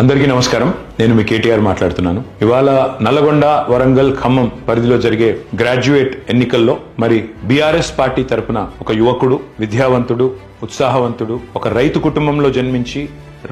అందరికీ నమస్కారం. నేను మీ కేటీఆర్ మాట్లాడుతున్నాను. ఇవాళ నల్లగొండ వరంగల్ ఖమ్మం పరిధిలో జరిగే గ్రాడ్యుయేట్ ఎన్నికల్లో మరి బీఆర్ఎస్ పార్టీ తరపున ఒక యువకుడు విద్యావంతుడు ఉత్సాహవంతుడు ఒక రైతు కుటుంబంలో జన్మించి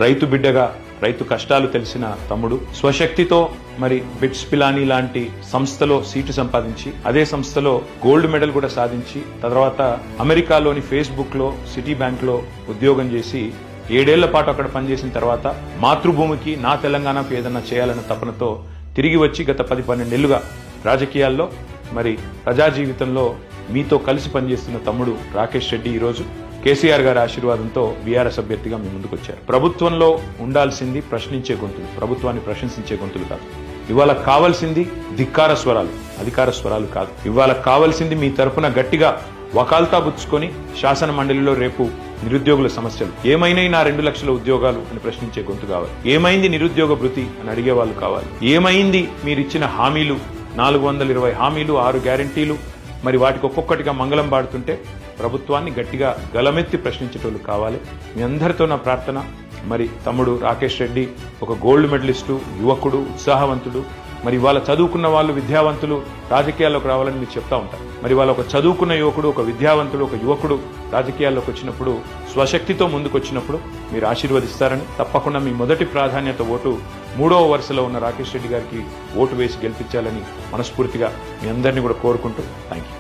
రైతు బిడ్డగా రైతు కష్టాలు తెలిసిన తమ్ముడు స్వశక్తితో మరి బిట్స్ పిలానీ లాంటి సంస్థలో సీటు సంపాదించి అదే సంస్థలో గోల్డ్ మెడల్ కూడా సాధించి తర్వాత అమెరికాలోని ఫేస్బుక్లో సిటీ బ్యాంక్లో ఉద్యోగం చేసి ఏడేళ్ళ పాటు అక్కడ పనిచేసిన తర్వాత మాతృభూమికి నా తెలంగాణకు ఏదన్నా చేయాలన్న తపనతో తిరిగి వచ్చి గత పది పన్నెండేళ్ళుగా రాజకీయాల్లో మరి ప్రజా జీవితంలో మీతో కలిసి పనిచేస్తున్న తమ్ముడు రాకేష్ రెడ్డి ఈరోజు కేసీఆర్ గారి ఆశీర్వాదంతో బీఆర్ఎస్ అభ్యర్థిగా మీ ముందుకు వచ్చారు. ప్రభుత్వంలో ఉండాల్సింది ప్రశ్నించే గొంతులు ప్రభుత్వాన్ని ప్రశంసించే గొంతులు కాదు. ఇవాళ కావాల్సింది ధిక్కార స్వరాలు అధికార స్వరాలు కాదు. ఇవాళ కావాల్సింది మీ తరపున గట్టిగా వకాల్తా బుచ్చుకొని శాసన మండలిలో రేపు నిరుద్యోగుల సమస్యలు. ఏమైనాయి నా రెండు లక్షల ఉద్యోగాలు అని ప్రశ్నించే గొంతు కావాలి. ఏమైంది నిరుద్యోగ భృతి అని అడిగే వాళ్ళు కావాలి. ఏమైంది మీరిచ్చిన హామీలు? నాలుగు వందల ఇరవై హామీలు ఆరు గ్యారంటీలు. మరి వాటికి ఒక్కొక్కటిగా మంగళం పాడుతుంటే ప్రభుత్వాన్ని గట్టిగా గలమెత్తి ప్రశ్నించేటోళ్ళు కావాలి. మీ అందరితో నా ప్రార్థన. మరి తమ్ముడు రాకేష్ రెడ్డి ఒక గోల్డ్ మెడలిస్టు యువకుడు ఉత్సాహవంతుడు మరి వాళ్ళ చదువుకున్న వాళ్ళు విద్యావంతులు రాజకీయాల్లోకి రావాలని మీరు చెప్తా ఉంటారు. మరి వాళ్ళ ఒక చదువుకున్న యువకుడు ఒక విద్యావంతుడు ఒక యువకుడు రాజకీయాల్లోకి వచ్చినప్పుడు స్వశక్తితో ముందుకు వచ్చినప్పుడు మీరు ఆశీర్వదిస్తారని తప్పకుండా మీ మొదటి ప్రాధాన్యత ఓటు మూడవ వరుసలో ఉన్న రాకేష్ రెడ్డి గారికి ఓటు వేసి గెలిపించాలని మనస్ఫూర్తిగా మీ అందరినీ కూడా కోరుకుంటూ థ్యాంక్ యూ